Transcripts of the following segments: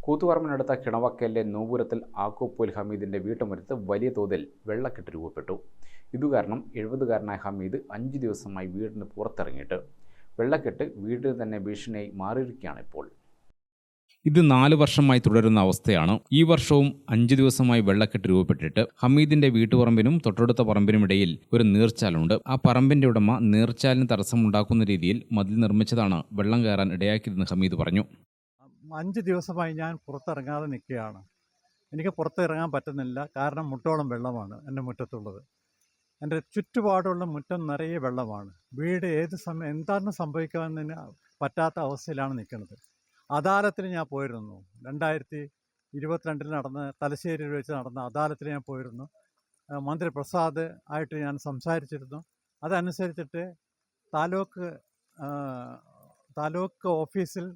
കൂത്തുപറമ്പിനടുത്ത കിണവക്കലിലെ നൂപുരത്തിൽ ആക്കോപ്പോൽ ഹമീദിന്റെ വീട്ടുമുറ്റത്ത് വലിയ തോതിൽ വെള്ളക്കെട്ട് രൂപപ്പെട്ടു. ഇതുകാരണം എഴുപതുകാരനായ ഹമീദ് അഞ്ച് ദിവസമായി വീടിന് പുറത്തിറങ്ങിയിട്ട്. വെള്ളക്കെട്ട് വീടിന് തന്നെ ഭീഷണിയായി മാറിയിരിക്കുകയാണ് ഇപ്പോൾ. ഇത് നാല് വർഷമായി തുടരുന്ന അവസ്ഥയാണ്. ഈ വർഷവും അഞ്ചു ദിവസമായി വെള്ളക്കെട്ട് രൂപപ്പെട്ടിട്ട് ഹമീദിന്റെ വീട്ടുപറമ്പിനും തൊട്ടടുത്ത പറമ്പിനും ഇടയിൽ ഒരു നീർച്ചാലുണ്ട്. ആ പറമ്പിന്റെ ഉടമ നീർച്ചാലിന് തടസ്സമുണ്ടാക്കുന്ന രീതിയിൽ മതിൽ നിർമ്മിച്ചതാണ് വെള്ളം കയറാൻ ഇടയാക്കിയതെന്ന് ഹമീദ് പറഞ്ഞു. അഞ്ച് ദിവസമായി ഞാൻ പുറത്തിറങ്ങാതെ നിൽക്കുകയാണ്. എനിക്ക് പുറത്തിറങ്ങാൻ പറ്റുന്നില്ല. കാരണം മുട്ടോളം വെള്ളമാണ് എന്റെ മുറ്റത്തുള്ളത്. എന്റെ ചുറ്റുപാടുള്ള മുറ്റം നിറയെ വെള്ളമാണ്. വീട് ഏത് സമയം എന്താണ് സംഭവിക്കാമെന്ന് പറ്റാത്ത അവസ്ഥയിലാണ് നിൽക്കുന്നത്. അദാലത്തിൽ ഞാൻ പോയിരുന്നു. രണ്ടായിരത്തി ഇരുപത്തിരണ്ടിൽ നടന്ന തലശ്ശേരിയിൽ വെച്ച് നടന്ന അദാലത്തിൽ ഞാൻ പോയിരുന്നു. മന്ത്രി പ്രസാദ് ആയിട്ട് ഞാൻ സംസാരിച്ചിരുന്നു. അതനുസരിച്ചിട്ട് താലൂക്ക് താലൂക്ക് ഓഫീസിൽ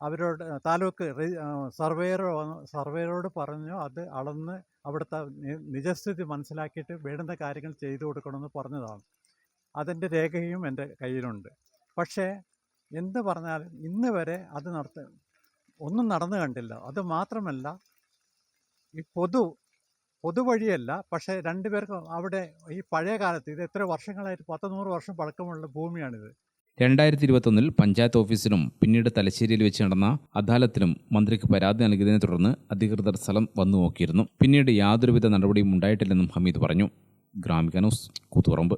അവരോട് താലൂക്ക് സർവേയറോ സർവേയറോട് പറഞ്ഞു അത് അളന്ന് അവിടുത്തെ നിജസ്ഥിതി മനസ്സിലാക്കിയിട്ട് വേണ്ടുന്ന കാര്യങ്ങൾ ചെയ്തു കൊടുക്കണമെന്ന് പറഞ്ഞതാണ്. അതിന്റെ രേഖയും എന്റെ കയ്യിലുണ്ട്. പക്ഷേ എന്ത് പറഞ്ഞാലും ഇന്ന് വരെ അത് നടത്ത ഒന്നും നടന്നു കണ്ടില്ല. അത് മാത്രമല്ല ഈ പൊതു പൊതുവഴിയല്ല പക്ഷേ രണ്ടുപേർക്കും അവിടെ ഈ പഴയ കാലത്ത് ഇത് എത്ര വർഷങ്ങളായിട്ട് പത്ത് നൂറ് വർഷം പഴക്കമുള്ള ഭൂമിയാണിത്. രണ്ടായിരത്തി ഇരുപത്തൊന്നിൽ പഞ്ചായത്ത് ഓഫീസിലും പിന്നീട് തലശ്ശേരിയിൽ വെച്ച് നടന്ന അദാലത്തിലും മന്ത്രിക്ക് പരാതി നൽകിയതിനെ തുടർന്ന് അധികൃതർ സ്ഥലം വന്നു നോക്കിയിരുന്നു. പിന്നീട് യാതൊരുവിധ നടപടിയും ഉണ്ടായിട്ടില്ലെന്നും ഹമീദ് പറഞ്ഞു. ഗ്രാമിക ന്യൂസ് കൂത്തുപറമ്പ്.